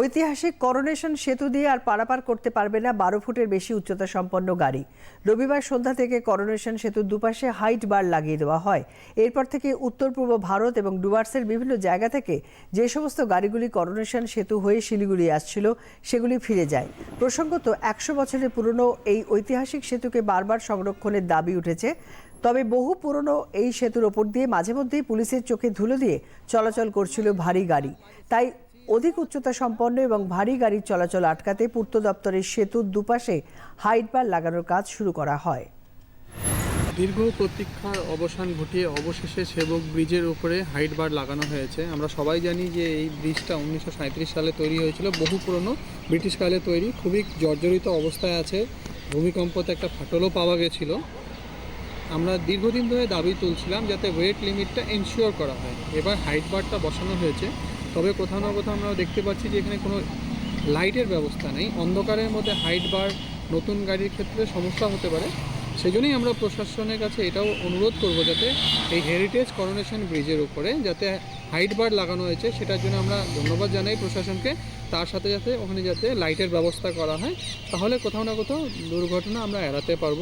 ঐতিহাসিক করোনেশন সেতু দিয়ে আর পারাপার করতে পারবে না বারো ফুটের বেশি উচ্চতা সম্পন্ন গাড়ি। রবিবার সন্ধ্যা থেকে করোনেশন সেতুর দুপাশে হাইট বার লাগিয়ে দেওয়া হয়। এরপর থেকে উত্তর, পূর্ব ভারত এবং ডুয়ার্সের বিভিন্ন জায়গা থেকে যে সমস্ত গাড়িগুলি করোনেশন সেতু হয়ে শিলিগুড়ি আসছিল, সেগুলি ফিরে যায়। প্রসঙ্গত একশো বছরের পুরনো এই ঐতিহাসিক সেতুকে বারবার সংরক্ষণের দাবি উঠেছে। তবে বহু পুরনো এই সেতুর ওপর দিয়ে মাঝে মধ্যেই পুলিশের চোখে ধুলো দিয়ে চলাচল করছিল ভারী গাড়ি। তাই অধিক উচ্চতা সম্পন্ন এবং ভারী গাড়ির চলাচল আটকাতে পূর্ত দপ্তরের সেতুর দুপাশে হাইট বার লাগানোর কাজ শুরু করা হয়। দীর্ঘ প্রতীক্ষার অবসান ঘটিয়ে অবশেষে সেবক ব্রিজের উপরে হাইট বার লাগানো হয়েছে। আমরা সবাই জানি যে এই ব্রিজটা উনিশশো সাঁইত্রিশ সালে তৈরি হয়েছিল। বহু পুরনো ব্রিটিশ কালে তৈরি, খুবই জর্জরিত অবস্থায় আছে। ভূমিকম্পতে একটা ফাটলও পাওয়া গেছিল। আমরা দীর্ঘদিন ধরে দাবি তুলছিলাম যাতে ওয়েট লিমিটটা এনশিওর করা হয়। এবার হাইট বারটা বসানো হয়েছে। তবে কোথাও না কোথাও আমরা দেখতে পাচ্ছি যে এখানে কোনো লাইটের ব্যবস্থা নেই। অন্ধকারের মধ্যে হাইট বার নতুন গাড়ির ক্ষেত্রে সমস্যা হতে পারে। সেজন্যই আমরা প্রশাসনের কাছে এটাও অনুরোধ করব যাতে এই হেরিটেজ করোনেশন ব্রিজের উপরে যাতে হাইট বার লাগানো হয়েছে, সেটার জন্য আমরা ধন্যবাদ জানাই প্রশাসনকে। তার সাথে সাথে ওখানে যাতে লাইটের ব্যবস্থা করা হয়, তাহলে কোথাও না কোথাও দুর্ঘটনা আমরা এড়াতে পারব।